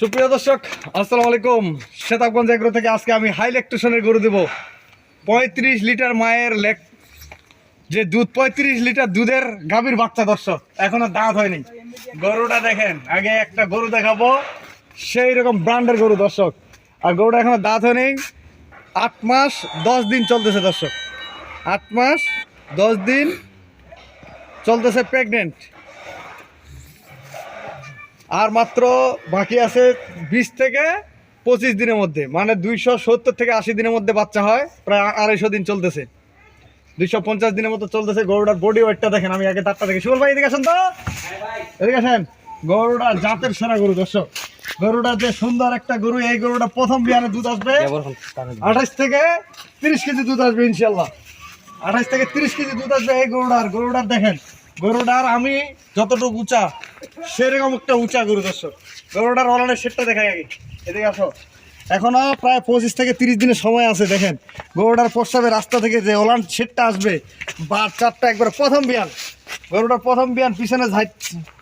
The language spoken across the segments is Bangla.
সুপ্রিয় দর্শক, আসসালামু আলাইকুম। শেতাবগঞ্জ এগ্রো থেকে আজকে আমি হাই ল্যাকটেশনের গরু দেব। পঁয়ত্রিশ লিটার মায়ের লেক যে দুধ, পঁয়ত্রিশ লিটার দুধের গাভীর বাচ্চা দর্শক, এখনও দাঁত হয়নি। গরুটা দেখেন, আগে একটা গরু দেখাবো। সেই রকম ব্র্যান্ডের গরু দর্শক। আর গরুটা এখনও দাঁত হয়নি। আট মাস, দশ দিন চলতেছে দর্শক। আট মাস, দশ দিন চলতেছে প্রেগনেন্ট আর মাত্র বাকি আছে বিশ থেকে পঁচিশ দিনের মধ্যে মানে দুইশো সত্তর থেকে আশি দিনের মধ্যে বাচ্চা হয় প্রায় আড়াইশো দিন চলতেছে। দুইশো পঞ্চাশ দিনের মতো চলতেছে গরুটার বডি ওয়েটটা দেখেন আমি আগে তারটা দেখি। সুবল ভাই এদিকে আসেন তো। এদিকে আসেন। গরুটা জাতের সেরা গরু দর্শক। গরুটা যে সুন্দর একটা গরু এই গরুটা প্রথম বিয়ানে দুধ আসবে। আঠাশ থেকে তিরিশ কেজি দুধ আসবে ইনশাল্লাহ আঠাশ থেকে তিরিশ কেজি দুধ আসবে এই গরুটার। গরুটার দেখেন গরুটার আমি যতটুকু উঁচা সেরকম একটা উঁচা গরু, দর্শক। গরুটার অলানের সেটটা দেখাই আগে। এদিকে আসো। এখনও প্রায় পঁচিশ থেকে তিরিশ দিনের সময় আছে, দেখেন। গরুটার প্রস্তাবের রাস্তা থেকে যে ওলান সেটটা আসবে বার চারটা একবার প্রথম বিয়ান। গরুটার প্রথম বিয়ান পিছনে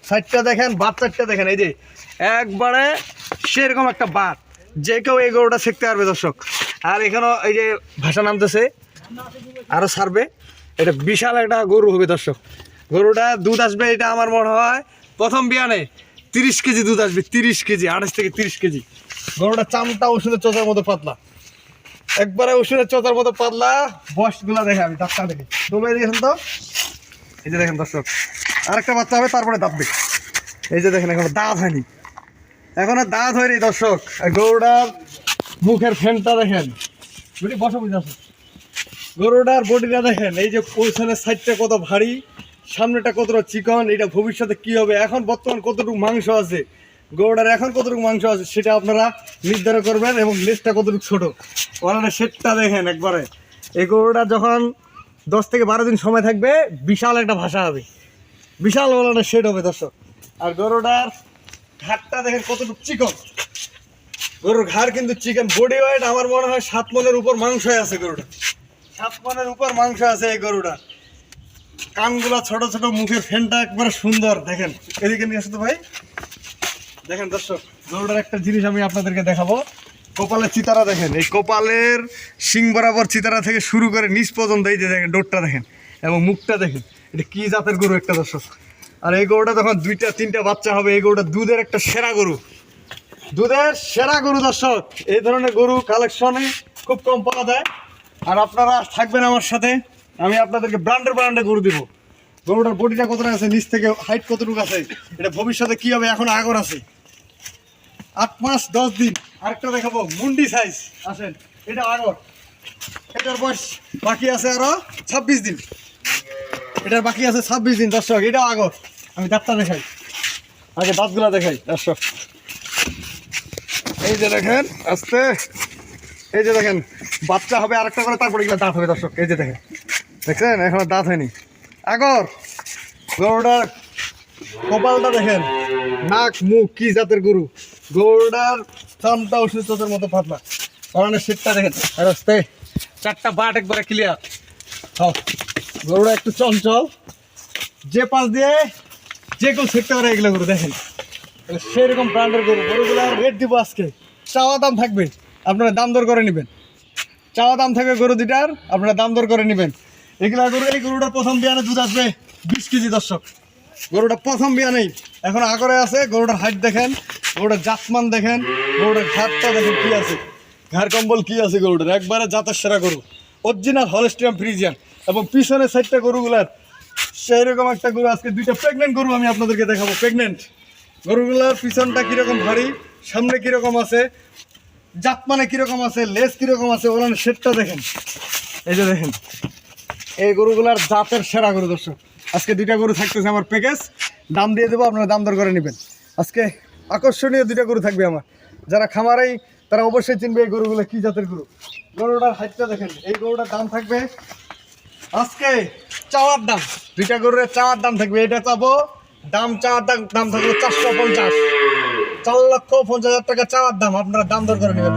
সাইডটা দেখেন, বাদ চারটা দেখেন, এই যে। একবারে সেরকম একটা বাদ। যে কেউ এই গরুটা শিখতে পারবে, দর্শক। আর এখানেও এই যে ভাষা নামতেছে আরও ছাড়বে। এটা বিশাল একটা গরু হবে, দর্শক। গরুটা দুধ আসবে, এটা আমার মনে হয় প্রথম বিয়ানে তিরিশ কেজি দুধ আসবে, তিরিশ কেজি আঠাশ থেকে তিরিশ কেজি। গরুটা চামটা ওষুধের চোচার মতো পাতলা। একবারে ওষুধের চোচার মতো পাতলা, বয়সগুলা দেখে আমি দাঁতটা দেখি। এই দেখেন তো? এই যে দেখেন দর্শক, আরেকটা বাচ্চা হবে, তারপরে দাঁতবে এই যে দেখেন, এখন দাঁত হয়নি। এখনও দাঁত হয়নি দর্শক। গরুটার মুখের ফ্যানটা দেখেন। বুঝলি বসো বুঝে আসো গরুটার বডিটা দেখেন, এই যে পৌঁছানের সাইডটা কত ভারী। সামনেটা কতটা চিকন, এটা ভবিষ্যতে কি হবে? এখন বর্তমান কতটুকু মাংস আছে? গরুটার এখন কতটুকু মাংস আছে সেটা আপনারা নির্ধারণ করবেন এবং লেজটা কতটুকু ছোট। ওনারা সেটটা দেখেন একবারে। এই গরুটা যখন দশ থেকে বারো দিন সময় থাকবে, বিশাল একটা ভাষা হবে। বিশাল ওলানের শেড হবে, দর্শক। আর গরুটার ঘাটটা দেখেন কতটুকু চিকন। গরুর ঘাড় কিন্তু চিকেন। বডি ওয়েট আমার মনে হয় সাত মনের উপর মাংস আছে গরুটা। সাত মনের উপর মাংস আছে এই গরুটা। কানগুলা ছোট ছোট, মুখের ফ্যানটা একবারে সুন্দর। দেখেন, এদিকে নিয়ে আসো তো ভাই। দেখেন দর্শক গরুটার একটা জিনিস আমি আপনাদেরকে দেখাবো। কপালের চিতারা দেখেন, এই কপালের শিং বরাবর চিতারা থেকে শুরু করে নিচ পর্যন্ত এই যে দেখেন, ডোরটা দেখেন এবং মুখটা দেখেন, এটা কি জাতের গরু একটা দর্শক? আর এই গরুটা যখন দুইটা, তিনটা বাচ্চা হবে, এই গরুটা দুধের একটা সেরা গরু। দুধের সেরা গরু দর্শক, এই ধরনের গরু কালেকশনে খুব কম পাওয়া যায়। আর আপনারা থাকবেন আমার সাথে। আমি আপনাদেরকে ব্র্যান্ডের ব্র্যান্ডে গরু দিব। গরুটার বডিটা কতটা আছে, নিচ থেকে হাইট কতটুকু আছে, এটা ভবিষ্যতে কি হবে, এখন আগর আছে। আট মাস, দশ দিন, আরেকটা দেখাবো, মুন্ডি সাইজ আসেন, এটা আগর। এটার বয়স বাকি আছে আরও ছাব্বিশ দিন। এটার বাকি আছে ছাব্বিশ দিন, দর্শক, এটা আগর। আমি দাঁতটা দেখাই। আগে দাঁতগুলা দেখাই, দর্শক। এই যে দেখেন, আস্তে। এই যে দেখেন, বাচ্চা হবে আরেকটা করে, তারপরে দাঁত হবে, দর্শক। এই যে দেখেন। দেখছেন এখনও দাঁত হয়নি। আগর, গরুটার কপালটা দেখেন। নাক, মুখ, কি জাতের গরু? গরুটার চামটা চোখের মতো পাতলা। কারণে সেটটা দেখেন। আস্তে চারটা বাট একবারে ক্লিয়ার হ্যাঁ গরুটা একটু চঞ্চল। যে পাশ দিয়ে যে কেউ শিখতে পারে এগুলো গরু, দেখেন। সেরকম ব্র্যান্ডের গরু। গরুগুলো রেট দিব আজকে। চাওয়া দাম থাকবে। আপনারা দাম দর করে নেবেন। চাওয়া দাম থাকবে গরু দুটার আপনারা দাম দর করে নেবেন। এগুলা গরু এই গরুটার প্রথম বিয়ানে দুধ আসবে বিশ কেজি, দর্শক। গরুটা প্রথম বিয়ানেই। এখন আগরে আছে, গরুটার হাইট দেখেন, গরুটার জাতমান দেখেন, গরুটার ঘাটটা দেখেন কি আছে। ঘাড় কম্বল কি আছে গরুটার? একবারে জাতের সেরা গরু। অরিজিনাল হলস্টিয়াম ফ্রিজিয়ান এবং পিছনের সাইডটা গরুগুলার। সেই রকম একটা গরু, আজকে দুইটা প্রেগনেন্ট গরু আমি আপনাদেরকে দেখাবো। প্রেগনেন্ট গরুগুলার পিছনটা কীরকম ভারী, সামনে কীরকম আছে জাত মানে কীরকম আছে লেজ কীরকম আছে ওলান শেডটা দেখেন। এই যে দেখেন। এই গরুগুলার জাতের সেরা গরু, দর্শক। আজকে দুইটা গরু থাকতেছে আমার প্যাকেজ দাম দিয়ে দেবো, আপনারা দাম দর করে নেবেন। আজকে আকর্ষণীয় দুইটা গরু থাকবে আমার। যারা খামারেই, তারা অবশ্যই চিনবে এই গরুগুলো কি জাতের গরু। গরুটার হাইটটা দেখেন, এই গরুটার দাম থাকবে আজকে চাওয়ার দাম। দুইটা গরুর চাওয়ার দাম থাকবে, এটা চাবো। দাম, চাওয়ার দাম দাম থাকবে চারশো পঞ্চাশ। চার লক্ষ পঞ্চাশ হাজার টাকা চাওয়ার দাম, আপনারা দাম দর করে নেবেন।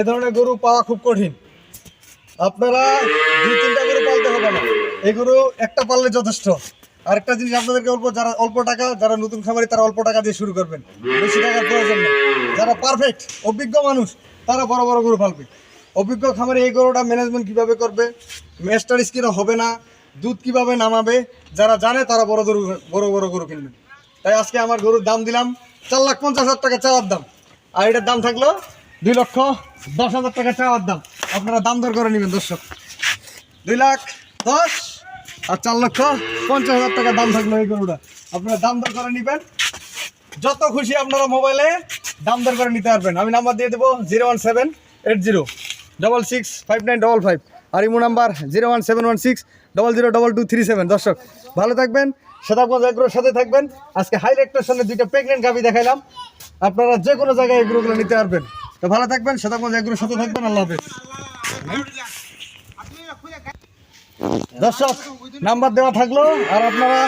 এ ধরনের গরু পাওয়া খুব কঠিন। আপনারা দুই তিনটা গরু পালতে হবে না এই গরু একটা পাললে যথেষ্ট। আরেকটা জিনিস আপনাদেরকে অল্প যারা অল্প টাকা, যারা নতুন খামারি, তারা অল্প টাকা দিয়ে শুরু করবেন। বেশি টাকার প্রয়োজন নেই। যারা পারফেক্ট অভিজ্ঞ মানুষ, তারা বড় বড় গরু পালবে। অভিজ্ঞ খামারে এই গরুটা ম্যানেজমেন্ট কীভাবে করবে? মেস্টার স্কিনও হবে না, দুধ কীভাবে নামাবে? যারা জানে, তারা বড় গরু, বড় বড় গরু কিনবেন। তাই আজকে আমার গরুর দাম দিলাম চার লাখ পঞ্চাশ হাজার টাকা চাওয়ার দাম। আর এটার দাম থাকল দুই লক্ষ দশ হাজার টাকা চাওয়ার দাম। আপনারা দাম দর করে নেবেন, দর্শক। দুই লাখ দশ আর চার লক্ষ পঞ্চাশ হাজার টাকা দাম থাকল এই গরুটা। আপনারা দাম দর করে নেবেন। যত খুশি আপনারা মোবাইলে দাম দর করে নিতে পারবেন। আমি নাম্বার দিয়ে দেবো zero one seven eight zero double six five nine double five. আর imo number zero one seven one six double zero double two three seven. দর্শক, ভালো থাকবেন সেতাবগঞ্জ এগ্রোর সাথে থাকবেন। আজকে হাইলাইটের সঙ্গে দুইটা প্রেগনেন্ট গাভি দেখাইলাম। আপনারা যে কোনো জায়গায় এগুলোগুলো নিতে পারবেন। তো ভালো থাকবেন সেতাবগঞ্জ এগ্রোর সাথে থাকবেন। আল্লাহ হাফেজ। দর্শক, নাম্বার দেওয়া থাকল, আর আপনারা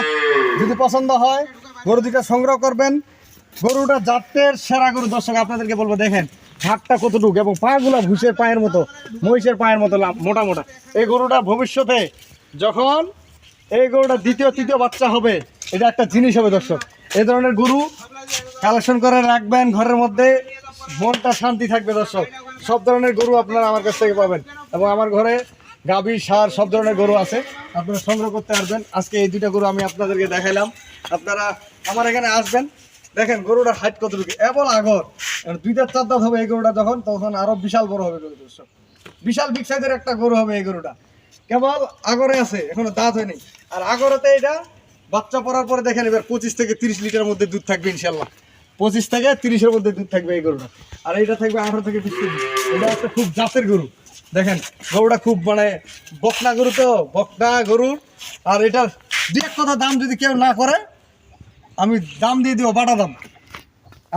যদি পছন্দ হয় গরু দুটা সংগ্রহ করবেন। গরুটা জাতের সেরা গরু, দর্শক, আপনাদেরকে বলব, দেখেন, হাতটা কতটুকু, এবং পাগুলা ভুষের পায়ের মতো, মহিষের পায়ের মতো মোটা মোটা। এই গরুটা ভবিষ্যতে যখন এই গরুটা দ্বিতীয়, তৃতীয় বাচ্চা হবে, এটা একটা জিনিস হবে, দর্শক। এই ধরনের গরু কালেকশন করে রাখবেন, ঘরের মধ্যে মনটা শান্তি থাকবে, দর্শক। সব ধরনের গরু আপনারা আমার কাছ থেকে পাবেন, এবং আমার ঘরে গাভী সার সব ধরনের গরু আছে। আপনারা সংগ্রহ করতে পারবেন আজকে এই দুইটা গরু আমি আপনাদেরকে দেখাইলাম। আপনারা আমার এখানে আসবেন। দেখেন গরুটার হাইট কতটুকু? এবল আগর। দুইটা চার দাঁত হবে এই গরুটা যখন, তখন আরও বিশাল বড় হবে গরু দর্শক। বিশাল বিগ সাইজের একটা গরু হবে এই গরুটা। কেবল আগরে আছে, এখনও দাঁত হয়নি। আর আগরতে এটা বাচ্চা পড়ার পরে দেখেন এবার পঁচিশ থেকে তিরিশ লিটার মধ্যে দুধ থাকবে ইনশাল্লাহ পঁচিশ থেকে তিরিশের মধ্যে দুধ থাকবে এই গরুটা। আর এইটা থাকবে আঠারো থেকে বিশ কেজি। এটা একটা খুব জাতের গরু। দেখেন, গরুটা খুব মানে বকনা গরু তো, বকনা গরুর আর এটার দু এক কথা দাম যদি কেউ না করে, আমি দাম দিয়ে দিব, বাটা দাম।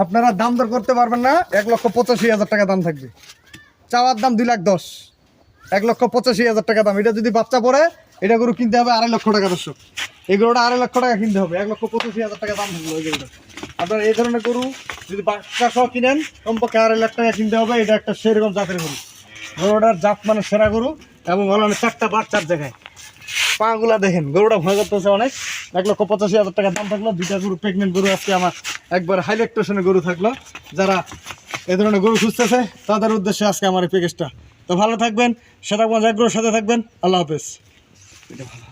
আপনারা দাম দর করতে পারবেন না, এক লক্ষ পঁচাশি হাজার টাকা দাম থাকবে। চাওয়ার দাম দুই লাখ দশ। এক লক্ষ পঁচাশি হাজার টাকা দাম। এটা যদি বাচ্চা পড়ে, এটা গরু কিনতে হবে আড়াই লক্ষ টাকা দর্শক। এই গরুটা আড়াই লক্ষ টাকা কিনতে হবে, এক লক্ষ পঁচাশি হাজার টাকা দাম থাকবে ওই গরুটা আপনার এই ধরনের গরু যদি বাচ্চা সহ কিনেন, কমপক্ষে আড়াই লাখ টাকা কিনতে হবে, এটা একটা সেরকম জাতের গরু। গরুটার জাত মানে সেরা গরু এবং অনেক চারটা বাচ্চার জায়গায়। পাগুলা দেখেন, গরুটা ভয় করতেছে অনেক। এক লক্ষ পঁচাশি হাজার টাকা দাম থাকল। দুইটা গরু প্রেগনেন্ট গরু আজকে আমার একবার হাইলেকটেশনের গরু থাকল। যারা এ ধরনের গরু খুঁজতেছে, তাদের উদ্দেশ্যে আজকে আমার এই প্যাকেজটা তো ভালো থাকবেন সেটা জাগ্রহ সাথে থাকবেন। আল্লাহ হাফেজ। এটা ভালো